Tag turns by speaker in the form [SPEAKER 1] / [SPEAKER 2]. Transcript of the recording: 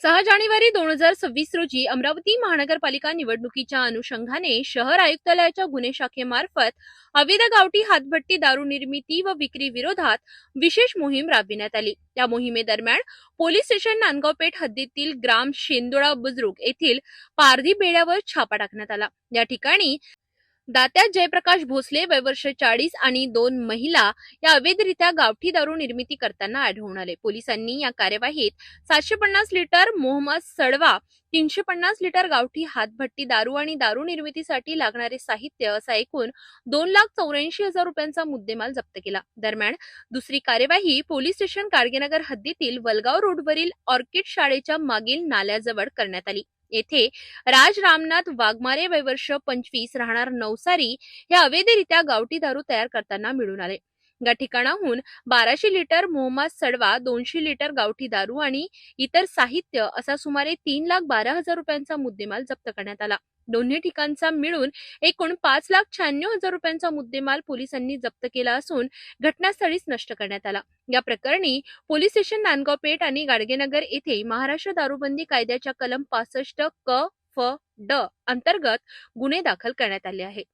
[SPEAKER 1] सहा जानेवारी दोन हजार सव्वीस रोजी अमरावती महानगरपालिका निवडणुकीच्या अनुषंगाने शहर आयुक्तालयाच्या गुन्हे शाखेमार्फत अवैध गावठी हातभट्टी दारू निर्मिती व विक्री विरोधात विशेष मोहीम राबविण्यात आली. या मोहिमेदरम्यान पोलीस स्टेशन नांदगाव पेठ हद्दीतील ग्राम शेंदोळा बुजुर्ग येथील पारधी बेड्यावर छापा टाकण्यात आला. या ठिकाणी दात्या जयप्रकाश भोसले वयवर्ष चाळीस आणि दोन महिला या अवैधरित्या गावठी दारू निर्मिती करताना आढळून आले. पोलिसांनी या कार्यवाहीत सातशे पन्नास लिटर मोहम्मद सडवा तीनशे पन्नास लिटर गावठी हातभट्टी दारू आणि दारू निर्मितीसाठी लागणारे साहित्य असा एकूण दोन लाख चौऱ्याऐंशी हजार रुपयांचा मुद्देमाल जप्त केला. दरम्यान दुसरी कार्यवाही पोलीस स्टेशन कारगेनगर हद्दीतील वलगाव रोडवरील ऑर्किड शाळेच्या मागील नाल्याजवळ करण्यात आली. येथे राज रामनाथ वाघमारे वयवर्ष पंचवीस राहणार नवसारी हे अवैधरित्या गावठी दारू तयार करताना मिळून आले. या ठिकाणाहून बाराशे लिटर मोहम्मद सडवा दोनशे लिटर गावठी दारू आणि इतर साहित्य असा सुमारे तीन लाख बारा हजार रुपयांचा मुद्देमाल जप्त करण्यात आला. दोन्ही ठिकाणचा मिळून एकूण पाच लाख शहाण्णव हजार रुपयांचा मुद्देमाल पोलिसांनी जप्त केला असून घटनास्थळीच नष्ट करण्यात आला. या प्रकरणी पोलीस स्टेशन नांदगाव पेठ आणि गाडगेनगर येथे महाराष्ट्र दारूबंदी कायद्याच्या कलम पासष्ट क फ ड अंतर्गत गुन्हे दाखल करण्यात आले आहेत.